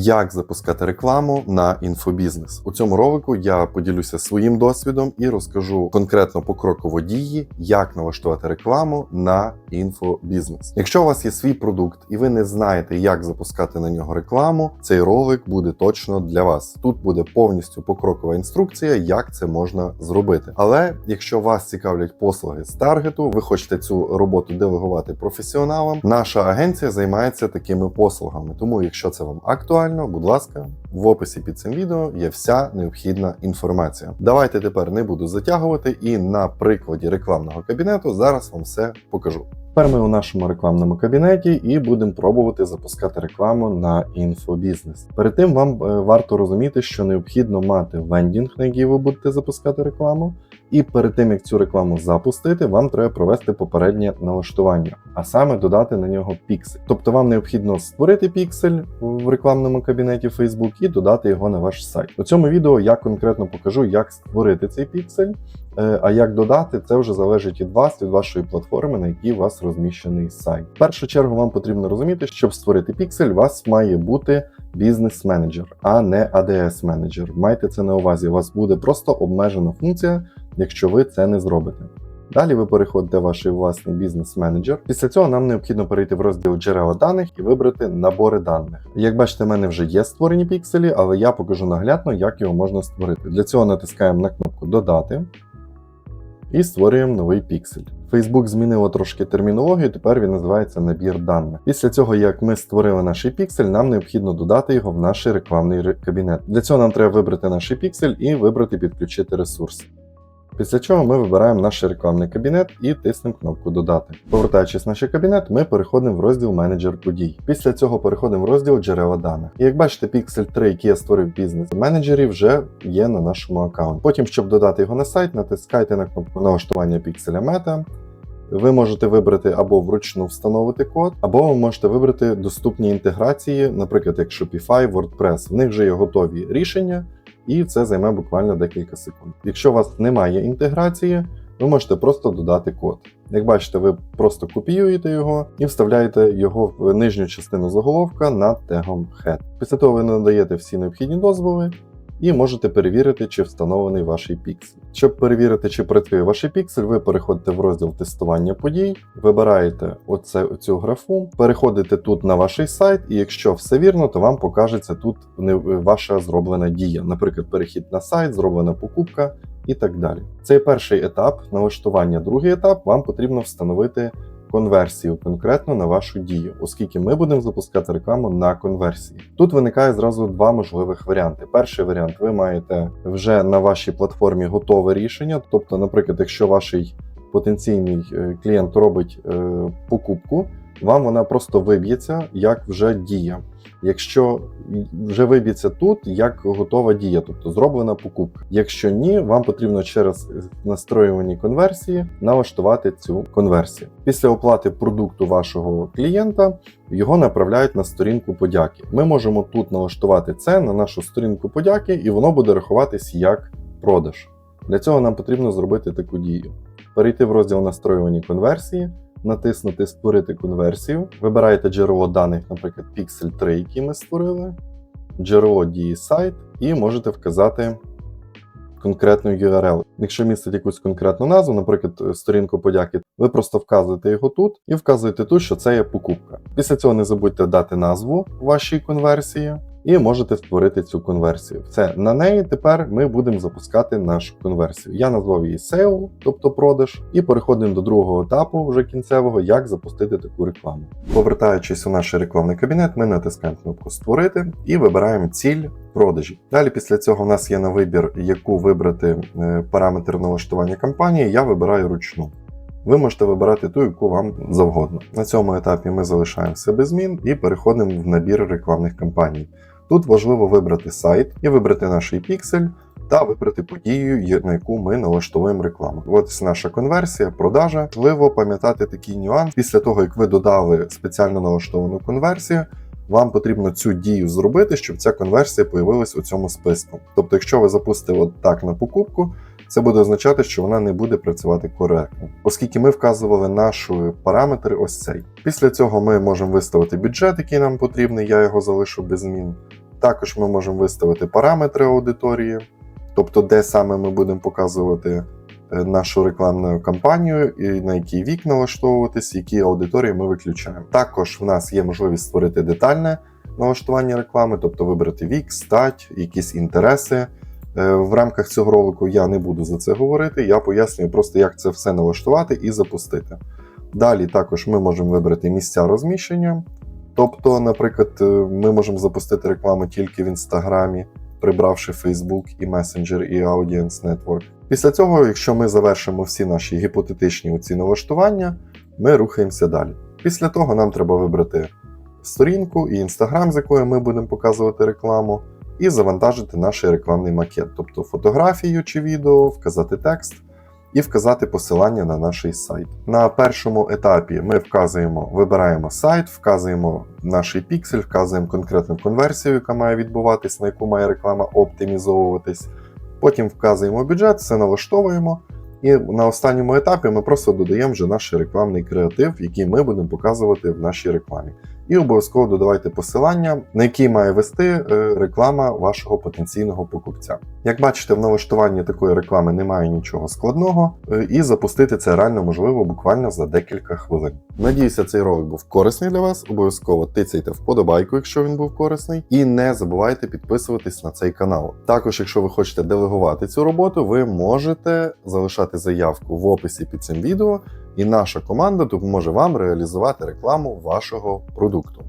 Як запускати рекламу на інфобізнес. У цьому ролику я поділюся своїм досвідом і розкажу конкретно покроково дії, як налаштувати рекламу на інфобізнес. Якщо у вас є свій продукт і ви не знаєте, як запускати на нього рекламу, цей ролик буде точно для вас. Тут буде повністю покрокова інструкція, як це можна зробити. Але якщо вас цікавлять послуги з таргету, ви хочете цю роботу делегувати професіоналам, наша агенція займається такими послугами. Тому, якщо це вам актуально, будь ласка, в описі під цим відео є вся необхідна інформація. Давайте тепер не буду затягувати, і на прикладі рекламного кабінету зараз вам все покажу. Тепер ми у нашому рекламному кабінеті і будемо пробувати запускати рекламу на інфобізнес. Перед тим вам е, варто розуміти, що необхідно мати вендінг, на який ви будете запускати рекламу. І перед тим як цю рекламу запустити, вам треба провести попереднє налаштування, а саме додати на нього піксель. Тобто вам необхідно створити піксель в рекламному кабінеті Facebook і додати його на ваш сайт. У цьому відео я конкретно покажу, як створити цей піксель. Е, А як додати, це вже залежить від вас, від вашої платформи, на якій у вас розміщений сайт. В першу чергу вам потрібно розуміти, щоб створити піксель, у вас має бути бізнес-менеджер, а не ADS-менеджер. Майте це на увазі. У вас буде просто обмежена функція, якщо ви це не зробите. Далі ви переходите в ваш власний бізнес-менеджер. Після цього нам необхідно перейти в розділ джерела даних і вибрати набори даних. Як бачите, в мене вже є створені пікселі, але я покажу наглядно, як його можна створити. Для цього натискаємо на кнопку Додати і створюємо новий піксель. Facebook змінило трошки термінологію, тепер він називається набір даних. Після цього, як ми створили наш піксель, нам необхідно додати його в наш рекламний кабінет. Для цього нам треба вибрати наш піксель і вибрати підключити ресурси. Після чого ми вибираємо наш рекламний кабінет і тиснемо кнопку Додати. Повертаючись в наш кабінет, ми переходимо в розділ менеджер подій. Після цього переходимо в розділ джерела даних. І як бачите, піксель 3, який я створив бізнес менеджері, вже є на нашому аккаунті. Потім, щоб додати його на сайт, натискайте на кнопку налаштування пікселя мета. Ви можете вибрати або вручну встановити код, або ви можете вибрати доступні інтеграції, наприклад, як Shopify, WordPress. В них вже є готові рішення, і це займе буквально декілька секунд. Якщо у вас немає інтеграції, ви можете просто додати код. Як бачите, ви просто копіюєте його і вставляєте його в нижню частину заголовка над тегом Head. Після того ви надаєте всі необхідні дозволи і можете перевірити, чи встановлений ваш піксель. Щоб перевірити, чи працює ваш піксель, ви переходите в розділ тестування подій, вибираєте оце, цю графу, переходите тут на ваш сайт, і якщо все вірно, то вам покажеться тут не- ваша зроблена дія. Наприклад, перехід на сайт, зроблена покупка і так далі. Це перший етап налаштування. Другий етап вам потрібно встановити конверсію конкретно на вашу дію, оскільки ми будемо запускати рекламу на конверсії. Тут виникає зразу два можливих варіанти. Перший варіант ви маєте вже на вашій платформі готове рішення. Тобто, наприклад, якщо ваш потенційний е, клієнт робить е, покупку, вам вона просто виб'ється як вже дія. Якщо вже виб'ється тут як готова дія, тобто зроблена покупка. Якщо ні, вам потрібно через настроювані конверсії налаштувати цю конверсію. Після оплати продукту вашого клієнта його направляють на сторінку подяки. Ми можемо тут налаштувати це на нашу сторінку подяки, і воно буде рахуватись як продаж. Для цього нам потрібно зробити таку дію: перейти в розділ настроювані конверсії натиснути Створити конверсію. Вибираєте джерело даних, наприклад, Pixel 3, який ми створили, джерело дії сайт, і можете вказати конкретну URL. Якщо містить якусь конкретну назву, наприклад, сторінку подяки, ви просто вказуєте його тут і вказуєте тут, що це є покупка. Після цього не забудьте дати назву вашій конверсії. І можете створити цю конверсію. Все, на неї тепер ми будемо запускати нашу конверсію. Я назвав її Sale, тобто продаж, і переходимо до другого етапу, вже кінцевого, як запустити таку рекламу. Повертаючись у наш рекламний кабінет, ми натискаємо кнопку Створити і вибираємо ціль продажі. Далі після цього у нас є на вибір, яку вибрати е, параметр налаштування кампанії. Я вибираю ручну. Ви можете вибирати ту, яку вам завгодно. На цьому етапі ми залишаємо все без змін і переходимо в набір рекламних кампаній. Тут важливо вибрати сайт і вибрати наш піксель та вибрати подію, на яку ми налаштовуємо рекламу. Ось наша конверсія, продажа. Важливо пам'ятати такий нюанс. Після того, як ви додали спеціально налаштовану конверсію, вам потрібно цю дію зробити, щоб ця конверсія появилась у цьому списку. Тобто, якщо ви запустите от так на покупку, це буде означати, що вона не буде працювати коректно, оскільки ми вказували наші параметри ось цей. Після цього ми можемо виставити бюджет, який нам потрібний, я його залишу без змін. Також ми можемо виставити параметри аудиторії, тобто де саме ми будемо показувати е, нашу рекламну кампанію, і на який вік налаштовуватись, які аудиторії ми виключаємо. Також в нас є можливість створити детальне налаштування реклами, тобто вибрати вік, стать, якісь інтереси. Е, В рамках цього ролику я не буду за це говорити. Я пояснюю просто, як це все налаштувати і запустити. Далі також ми можемо вибрати місця розміщення. Тобто, наприклад, е, ми можемо запустити рекламу тільки в інстаграмі, прибравши Facebook і Messenger, і Audience Network. Після цього, якщо ми завершимо всі наші гіпотетичні оці налаштування, ми рухаємося далі. Після того нам треба вибрати сторінку і інстаграм, з якої ми будемо показувати рекламу, і завантажити наш рекламний макет, тобто фотографію чи відео, вказати текст і вказати посилання на наш сайт. На першому етапі ми вказуємо, вибираємо сайт, вказуємо наш піксель, вказуємо конкретну конверсію, яка має відбуватись, на яку має реклама оптимізовуватись. Потім вказуємо бюджет, все налаштовуємо. І на останньому етапі ми просто додаємо вже наш рекламний креатив, який ми будемо показувати в нашій рекламі. І обов'язково додавайте посилання, на який має вести е, реклама вашого потенційного покупця. Як бачите, в налаштуванні такої реклами немає нічого складного, е, і запустити це реально можливо буквально за декілька хвилин. Надіюся, цей ролик був корисний для вас. Обов'язково тицяйте вподобайку, якщо він був корисний, і не забувайте підписуватись на цей канал. Також, якщо ви хочете делегувати цю роботу, ви можете залишати заявку в описі під цим відео, і наша команда допоможе вам реалізувати рекламу вашого продукту.